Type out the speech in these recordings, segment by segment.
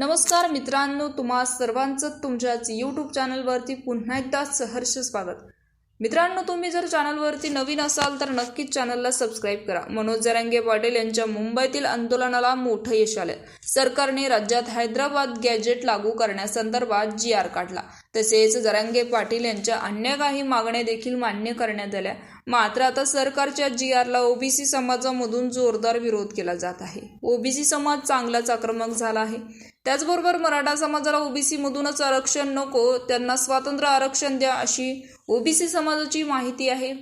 नमस्कार मित्रांनो तुम्हा सर्वांचं तुमच्याच यूट्यूब चॅनलवरती पुन्हा एकदा सहर्ष स्वागत. मित्रांनो तुम्ही जर चॅनलवरती नवीन असाल तर नक्कीच चॅनलला सबस्क्राईब करा. मनोज जरांगे पाटील यांच्या मुंबईतील आंदोलनाला मोठं यश आलं सरकारने राज्यात हैदराबाद गॅजेट लागू करण्यासंदर्भात जी आर काढला. तसेच जरांगे पाटील यांच्या अन्य काही मागण्या देखील मान्य करण्यात आल्या. मात्र आता सरकारच्या जी आरला ओबीसी समाजामधून जोरदार विरोध केला जात आहे. ओबीसी समाज चांगलाच आक्रमक झाला आहे. त्याचबरोबर मराठा समाजाला ओबीसी मधूनच आरक्षण नको त्यांना स्वातंत्र्य आरक्षण द्या अशी ओबीसी समाजाची माहिती आहे.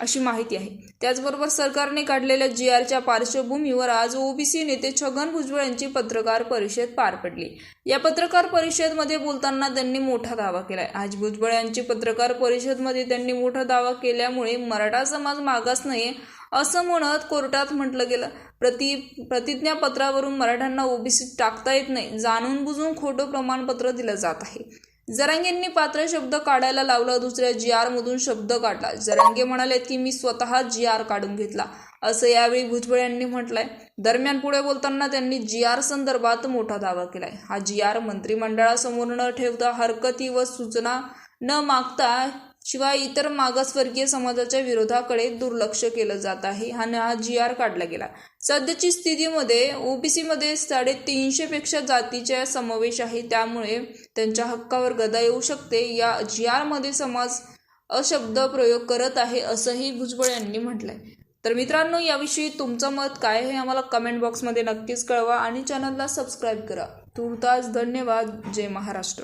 अशी माहिती आहे. त्याचबरोबर सरकारने काढलेल्या जी आरच्या पार्श्वभूमीवर आज ओबीसी नेते छगन भुजबळ यांची पत्रकार परिषद पार पडली. या पत्रकार परिषदमध्ये बोलताना त्यांनी मोठा दावा केलाय. आज भुजबळ यांची पत्रकार परिषदमध्ये त्यांनी मोठा दावा केल्यामुळे मराठा समाज मागास नाही असं म्हणत कोर्टात म्हटलं गेलं. प्रति प्रतिज्ञापत्रावरून मराठ्यांना ओबीसी टाकता येत नाही जाणून बुजून खोटं प्रमाणपत्र दिलं जात आहे. जरांगेंनी पात्र शब्द काढायला लावला दुसऱ्या जी आर मधून शब्द काढला. जरांगे म्हणालेत की मी स्वतः जी आर काढून घेतला. असं यावेळी भुजबळ यांनी म्हटलंय. दरम्यान पुढे बोलताना त्यांनी जी आर संदर्भात मोठा दावा केलाय. हा जी आर मंत्रिमंडळासमोर न ठेवता हरकती व सूचना न मागता शिवाय इतर मागासवर्गीय समाजाच्या विरोधाकडे दुर्लक्ष केलं जात आहे. आणि हा जी आर काढला गेला. सध्याची स्थितीमध्ये ओबीसी मध्ये साडेतीनशे पेक्षा जातीचा समावेश आहे. त्यामुळे त्यांच्या हक्कावर गदा येऊ शकते. या जी आरमध्ये समाज अशब्द प्रयोग करत आहे असंही भुजबळ यांनी म्हटलंय. तर मित्रांनो याविषयी तुमचं मत काय हे आम्हाला कमेंट बॉक्समध्ये नक्कीच कळवा आणि चॅनलला सबस्क्राईब करा. तुर्तास धन्यवाद. जय महाराष्ट्र.